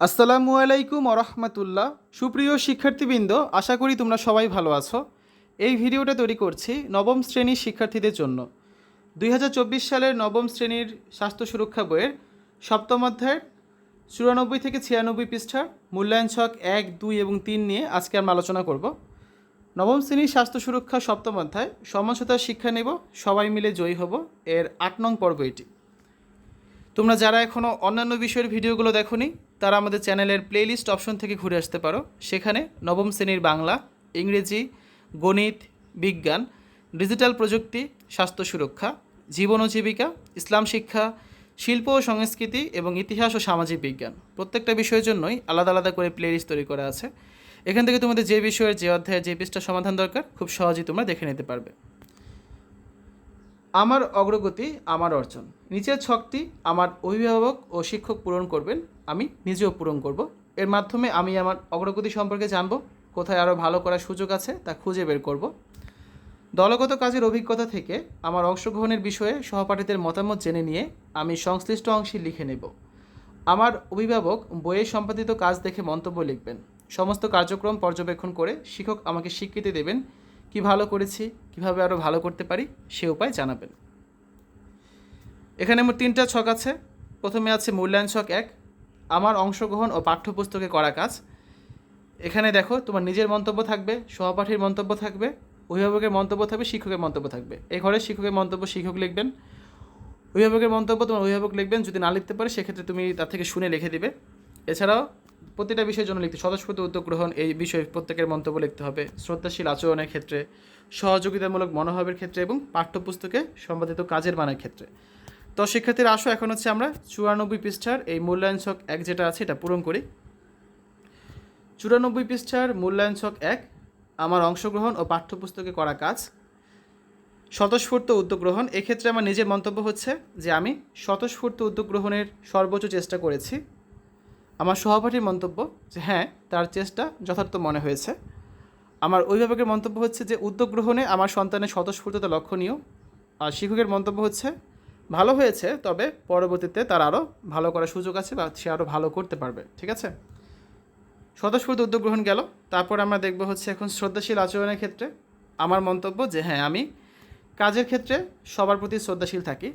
আসসালামু আলাইকুম আরহামতুল্লাহ সুপ্রিয় শিক্ষার্থীবৃন্দ, আশা করি তোমরা সবাই ভালো আছো। এই ভিডিওটা তৈরি করছি নবম শ্রেণির শিক্ষার্থীদের জন্য। দুই হাজার চব্বিশ সালের নবম শ্রেণির স্বাস্থ্য সুরক্ষা বইয়ের সপ্তম অধ্যায়ের চুরানব্বই থেকে ছিয়ানব্বই পৃষ্ঠার মূল্যায়ন ছক এক, দুই এবং তিন নিয়ে আজকে আমরা আলোচনা করব। নবম শ্রেণির স্বাস্থ্য সুরক্ষা সপ্তম অধ্যায় সমঝোতার শিক্ষা নেব, সবাই মিলে জয়ী হব, এর আট নং পর্ব এটি। তোমরা যারা এখনও অন্যান্য বিষয়ের ভিডিওগুলো দেখোনি তারা আমাদের চ্যানেলের প্লেলিস্ট অপশন থেকে ঘুরে আসতে পারো। সেখানে নবম শ্রেণির বাংলা, ইংরেজি, গণিত, বিজ্ঞান ডিজিটাল প্রযুক্তি, স্বাস্থ্য সুরক্ষা, জীবন ও জীবিকা, ইসলাম শিক্ষা, শিল্প ও সংস্কৃতি এবং ইতিহাস ও সামাজিক বিজ্ঞান। প্রত্যেকটা বিষয়ের জন্যই আলাদা আলাদা করে প্লেলিস্ট তৈরি করা আছে। এখান থেকে তোমাদের যে বিষয়ের, যে অধ্যায়ের, যে পৃষ্ঠা সমাধান দরকার, খুব সহজেই তোমরা দেখে নিতে পারবে। আমার অগ্রগতি, আমার অর্জন। নিচের ছকটি আমার অভিভাবক ও শিক্ষক পূরণ করবেন, আমি নিজেও পূরণ করব। এর মাধ্যমে আমি আমার অগ্রগতি সম্পর্কে জানব, কোথায় আরও ভালো করার সুযোগ আছে তা খুঁজে বের করব। দলগত কাজের অভিজ্ঞতা থেকে আমার অংশগ্রহণের বিষয়ে সহপাঠীদের মতামত জেনে নিয়ে আমি সংশ্লিষ্ট অংশে লিখে নেব। আমার অভিভাবক বইয়ে সম্পাদিত কাজ দেখে মন্তব্য লিখবেন। সমস্ত কার্যক্রম পর্যবেক্ষণ করে শিক্ষক আমাকে স্বীকৃতি দেবেন কি ভালো করেছি, কীভাবে আরও ভালো করতে পারি, সে উপায় জানাবেন। এখানে মোট তিনটা ছক আছে। প্রথমে আছে মূল্যায়ন ছক এক, আমার অংশগ্রহণ ও পাঠ্যপুস্তকে করা কাজ। এখানে দেখো, তোমার নিজের মন্তব্য থাকবে, সহপাঠীর মন্তব্য থাকবে, অভিভাবকের মন্তব্য থাকবে, শিক্ষকের মন্তব্য থাকবে। এই ঘরে শিক্ষকের মন্তব্য শিক্ষক লিখবেন। অভিভাবকের মন্তব্য তোমার অভিভাবক লিখবেন, যদি না লিখতে পারে, সেক্ষেত্রে তুমি তার থেকে শুনে লিখে দিবে। এছাড়াও প্রতিটা বিষয়ের জন্য লিখতে স্বতঃস্ফূর্ত উদ্যোগ গ্রহণ, এই বিষয়ে প্রত্যেকের মন্তব্য লিখতে হবে। শ্রদ্ধাশীল আচরণের ক্ষেত্রে, সহযোগিতামূলক মনোভাবের ক্ষেত্রে এবং পাঠ্যপুস্তকে সম্পাদিত কাজের মানের ক্ষেত্রে। তো শিক্ষার্থীরা আসো, এখন হচ্ছে আমরা চুরানব্বই পৃষ্ঠার এই মূল্যায়ন ছক এক যেটা আছে এটা পূরণ করি। চুরানব্বই পৃষ্ঠার মূল্যায়ন ছক এক, আমার অংশগ্রহণ ও পাঠ্যপুস্তকে করা কাজ। স্বতঃস্ফূর্ত উদ্যোগ গ্রহণ, এক্ষেত্রে আমার নিজের মন্তব্য হচ্ছে যে আমি স্বতঃস্ফূর্ত উদ্যোগ গ্রহণের সর্বোচ্চ চেষ্টা করেছি। আমার সহপাঠীর মন্তব্য যে হ্যাঁ তার চেষ্টা যথার্থ মনে হয়েছে। আমার অভিভাবকের মন্তব্য হচ্ছে যে উদ্যোগ গ্রহণে আমার সন্তানের স্বতঃস্ফূর্ততা লক্ষণীয়। আর শিক্ষকের মন্তব্য হচ্ছে, ভালো হয়েছে, তবে পরবর্তীতে তার আরও ভালো করার সুযোগ আছে বা সে আরও ভালো করতে পারবে। ঠিক আছে? স্বতঃস্ফূর্ত উদ্যোগ গ্রহণ গেল। তারপর আমরা দেখব হচ্ছে এখন শ্রদ্ধাশীল আচরণের ক্ষেত্রে আমার মন্তব্য যে হ্যাঁ আমি কাজের ক্ষেত্রে সবার প্রতি শ্রদ্ধাশীল থাকি।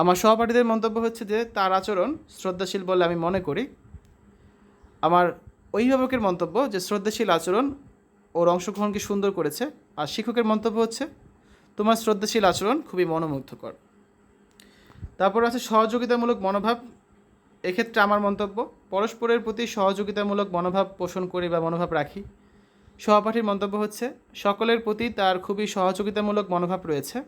আমার সহপাঠীদের মন্তব্য হচ্ছে যে, তার আচরণ শ্রদ্ধাশীল বলে আমি মনে করি। আমার অভিভাবকের মন্তব্য যে, শ্রদ্ধাশীল আচরণ ওর অংশগ্রহণকে সুন্দর করেছে। আর শিক্ষকের মন্তব্য হচ্ছে, তোমার শ্রদ্ধাশীল আচরণ খুবই মনোমুগ্ধকর। তারপর আছে সহযোগিতামূলক মনোভাব। এক্ষেত্রে আমার মন্তব্য, পরস্পরের প্রতি সহযোগিতামূলক মনোভাব পোষণ করি বা মনোভাব রাখি। সহপাঠীর মন্তব্য হচ্ছে, সকলের প্রতি তার খুবই সহযোগিতামূলক মনোভাব রয়েছে।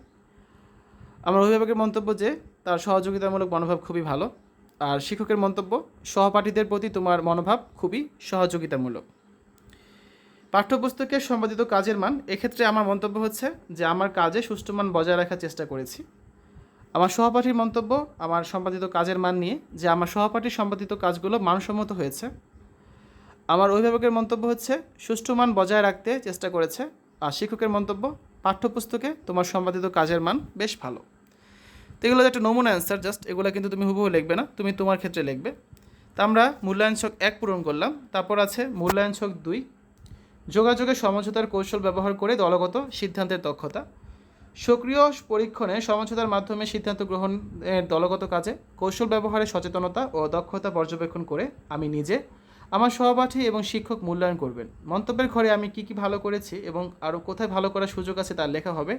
আমার অভিভাবকের মন্তব্য যে, তার সহযোগিতামূলক মনোভাব খুবই ভালো। আর শিক্ষকের মন্তব্য, সহপাঠীদের প্রতি তোমার মনোভাব খুবই সহযোগিতামূলক। পাঠ্যপুস্তকের সম্পাদিত কাজের মান, এক্ষেত্রে আমার মন্তব্য হচ্ছে যে, আমার কাজে সুষ্ঠু মান বজায় রাখার চেষ্টা করেছি। আমার সহপাঠীর মন্তব্য, আমার সম্পাদিত কাজের মান নিয়ে যে, আমার সহপাঠীর সম্পাদিত কাজগুলো মানসম্মত হয়েছে। আমার অভিভাবকের মন্তব্য হচ্ছে, সুষ্ঠু মান বজায় রাখতে চেষ্টা করেছে। আর শিক্ষকের মন্তব্য, পাঠ্যপুস্তকে তোমার সম্পাদিত কাজের মান বেশ ভালো। তো এগুলো একটা নমুনা অ্যান্সার জাস্ট এগুলো কিন্তু তুমি হুবহু লিখবে না, তুমি তোমার ক্ষেত্রে লিখবে। তা আমরা মূল্যায়ন ছক এক পূরণ করলাম, তারপর আছে মূল্যায়ন ছক দুই। যোগাযোগের সমঝোতার কৌশল ব্যবহার করে দলগত সিদ্ধান্তের দক্ষতা। সক্রিয় পরীক্ষণে সমঝোতার মাধ্যমে সিদ্ধান্ত গ্রহণের দলগত কাজে কৌশল ব্যবহারে সচেতনতা ও দক্ষতা পর্যবেক্ষণ করে আমি নিজে আমার সহপাঠী এবং শিক্ষক মূল্যায়ন করবেন। মন্তব্যের ঘরে আমি কি কি ভালো করেছি এবং আরও কোথায় ভালো করার সুযোগ আছে তার লেখা হবে।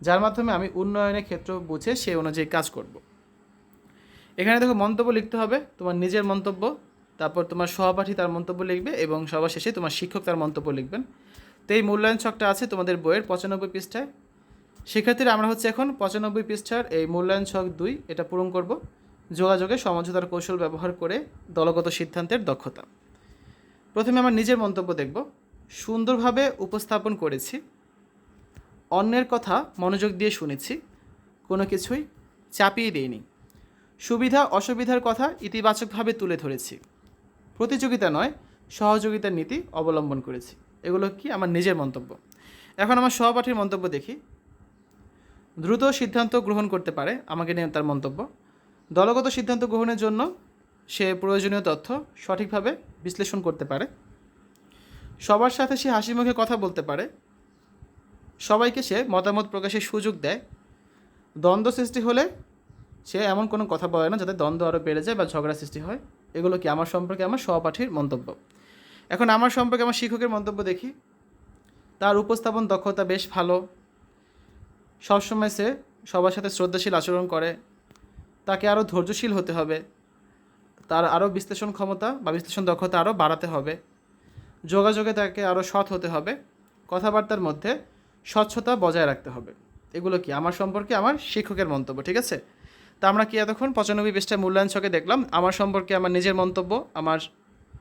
যার মাধ্যমে আমি উন্নয়নের ক্ষেত্র বুঝে সেই অনুযায়ী কাজ করব। এখানে দেখো মন্তব্য লিখতে হবে, তোমার নিজের মন্তব্য, তারপর তোমার সহপাঠী তার মন্তব্য লিখবে এবং সবার শেষে তোমার শিক্ষক তার মন্তব্য লিখবেন। তো এই মূল্যায়ন ছকটা আছে তোমাদের বইয়ের পঁচানব্বই পৃষ্ঠায়। শিক্ষার্থীরা আমরা হচ্ছে এখন পঁচানব্বই পৃষ্ঠার এই মূল্যায়ন ছক দুই, এটা পূরণ করব। যোগাযোগে সমঝোতার কৌশল ব্যবহার করে দলগত সিদ্ধান্তের দক্ষতা। প্রথমে আমার নিজের মন্তব্য দেখব। সুন্দরভাবে উপস্থাপন করেছি। অন্যের কথা মনোযোগ দিয়ে শুনেছি, কোনো কিছুই চাপিয়ে দিইনি। সুবিধা, অসুবিধার কথা ইতিবাচকভাবে তুলে ধরেছি। প্রতিযোগিতা নয়, সহযোগিতার নীতি অবলম্বন করেছি। এগুলো কি আমার নিজের মন্তব্য? এখন আমার সহপাঠীর মন্তব্য দেখি। দ্রুত সিদ্ধান্ত গ্রহণ করতে পারে, আমাকে নিয়ে তার মন্তব্য। দলগত সিদ্ধান্ত গ্রহণের জন্য সে প্রয়োজনীয় তথ্য সঠিকভাবে বিশ্লেষণ করতে পারে। সবার সাথে সে হাসি মুখে কথা বলতে পারে সবাইকে সে মতামত প্রকাশের সুযোগ দেয়। দ্বন্দ্ব সৃষ্টি হলে সে এমন কোনো কথা বলে না যাতে দ্বন্দ্ব আরও বেড়ে যায় বা ঝগড়া সৃষ্টি হয়। এগুলো কি আমার সম্পর্কে আমার সহপাঠীর মন্তব্য? এখন আমার সম্পর্কে আমার শিক্ষকের মন্তব্য দেখি। তার উপস্থাপন দক্ষতা বেশ ভালো। সবসময় সে সবার সাথে শ্রদ্ধাশীল আচরণ করে। তাকে আরও ধৈর্যশীল হতে হবে। তার আরও বিশ্লেষণ ক্ষমতা বা বিশ্লেষণ দক্ষতা আরও বাড়াতে হবে। যোগাযোগে তাকে আরও সৎ হতে হবে। কথাবার্তার মধ্যে স্বচ্ছতা বজায় রাখতে হবে। এগুলো কি? আমার সম্পর্কে আমার শিক্ষকের মন্তব্য, ঠিক আছে? তা আমরা কি এতক্ষণ পঁচানব্বই পৃষ্ঠায় মূল্যায়ন ছকে দেখলাম? আমার সম্পর্কে আমার নিজের মন্তব্য, আমার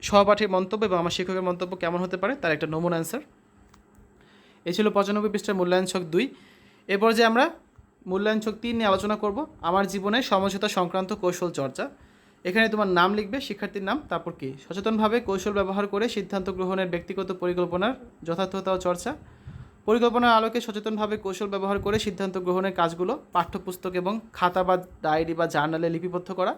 সহপাঠীর মন্তব্য এবং আমার শিক্ষকের মন্তব্য কেমন হতে পারে তার একটা নমুনা অ্যান্সার এ ছিল পঁচানব্বই পৃষ্ঠার মূল্যায়ন ছক দুই। এরপর যে আমরা মূল্যায়ন ছক তিন নিয়ে আলোচনা করব। আমার জীবনে সমঝোতা সংক্রান্ত কৌশল চর্চা। এখানে তোমার নাম লিখবে, শিক্ষার্থীর নাম, তারপর কি? সচেতনভাবে কৌশল ব্যবহার করে সিদ্ধান্ত গ্রহণের ব্যক্তিগত পরিকল্পনার যথার্থতা ও চর্চা। পরিকল্পনার আলোকে সচেতনভাবে কৌশল ব্যবহার করে সিদ্ধান্ত গ্রহণের কাজগুলো, পাঠ্যপুস্তক এবং খাতা বা ডায়েরি বা জার্নালে লিপিবদ্ধ করা।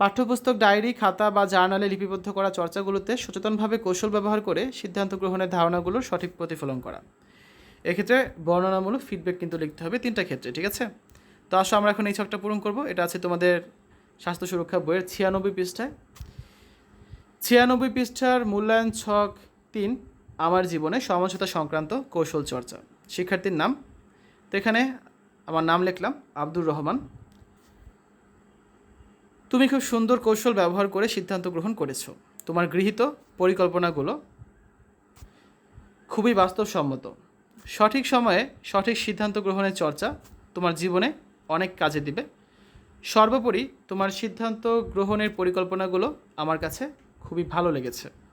পাঠ্যপুস্তক, ডায়েরি, খাতা বা জার্নালে লিপিবদ্ধ করা চর্চাগুলোতে সচেতনভাবে কৌশল ব্যবহার করে সিদ্ধান্ত গ্রহণের ধারণাগুলোর সঠিক প্রতিফলন করা। এক্ষেত্রে বর্ণনামূলক ফিডব্যাক কিন্তু লিখতে হবে তিনটা ক্ষেত্রে, ঠিক আছে? তো আসো আমরা এখন এই ছকটা পূরণ করব। এটা আছে তোমাদের স্বাস্থ্য সুরক্ষা বইয়ের ছিয়ানব্বই পৃষ্ঠায়। ছিয়ানব্বই পৃষ্ঠার মূল্যায়ন ছক তিন। আমার জীবনে সমঝোতা সংক্রান্ত কৌশল চর্চা। শিক্ষার্থীর নাম? তো এখানে আমার নাম লিখলাম, আব্দুর রহমান। তুমি খুব সুন্দর কৌশল ব্যবহার করে সিদ্ধান্ত গ্রহণ করেছ। তোমার গৃহীত পরিকল্পনাগুলো খুবই বাস্তবসম্মত। সঠিক সময়ে সঠিক সিদ্ধান্ত গ্রহণের চর্চা তোমার জীবনে অনেক কাজে দিবে। সর্বোপরি তোমার সিদ্ধান্ত গ্রহণের পরিকল্পনাগুলো আমার কাছে খুবই ভালো লেগেছে।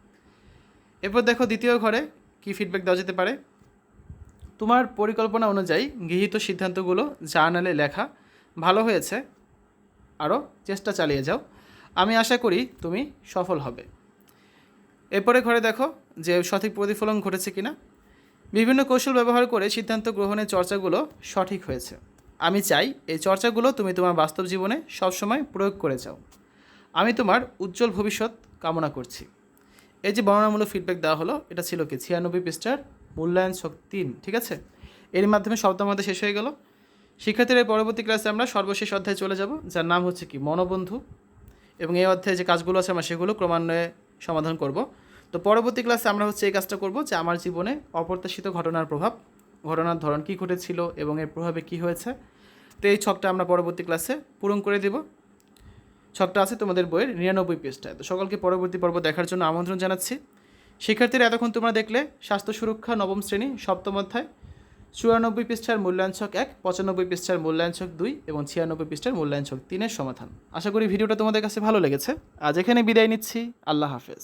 এরপর দেখো দ্বিতীয় ঘরে কি ফিডব্যাক দেওয়া যেতে পারে। তোমার পরিকল্পনা অনুযায়ী গৃহীত সিদ্ধান্তগুলো জার্নালে লেখা। ভালো হয়েছে। আরও চেষ্টা চালিয়ে যাও। আমি আশা করি তুমি সফল হবে। এরপরে ঘরে দেখো যে সঠিক প্রতিফলন ঘটেছে কিনা। বিভিন্ন কৌশল ব্যবহার করে সিদ্ধান্ত গ্রহণের চর্চাগুলো সঠিক হয়েছে। আমি চাই এই চর্চাগুলো তুমি তোমার বাস্তব জীবনে সবসময় প্রয়োগ করে যাও। আমি তোমার উজ্জ্বল ভবিষ্যৎ কামনা করছি। এই যে বর্ণনামূলক ফিডব্যাক দেওয়া হলো, এটা ছিল কি? ছিয়ানব্বই পৃষ্ঠার মূল্যায়ন তিন ঠিক আছে? এর মাধ্যমে শব্দ মধ্যে শেষ হয়ে গেল। শিক্ষার্থীরা পরবর্তী ক্লাসে আমরা সর্বশেষ অধ্যায়ে চলে যাব, যার নাম হচ্ছে কি? মনোবন্ধু। এবং এই অধ্যায়ে যে কাজগুলো আছে, আমরা সেগুলো ক্রমান্বয়ে সমাধান করব। তো পরবর্তী ক্লাসে আমরা হচ্ছে এই কাজটা করব যে আমার জীবনে অপ্রত্যাশিত ঘটনার প্রভাব, ঘটনার ধরন কী ঘটেছিল এবং এর প্রভাবে কী হয়েছে। তো এই ছকটা আমরা পরবর্তী ক্লাসে পূরণ করে দেব। ছকটা আছে তোমাদের বইয়ের নিরানব্বই পেজটায়। তো সকলকে পরবর্তী পর্ব দেখার জন্য আমন্ত্রণ জানাচ্ছি। শিক্ষার্থীরা, এতক্ষণ তোমরা দেখলে, স্বাস্থ্য সুরক্ষা নবম শ্রেণি, সপ্তম অধ্যায়, চুরানব্বই পৃষ্ঠার মূল্যায়ন ছক এক, পঁচানব্বই পৃষ্ঠার মূল্যায়ন ছক দুই এবং ছিয়ানব্বই পৃষ্ঠার মূল্যায়ন ছক তিনের সমাধান। আশা করি ভিডিওটা তোমাদের কাছে ভালো লেগেছে। আজ এখানে বিদায় নিচ্ছি। আল্লাহ হাফেজ।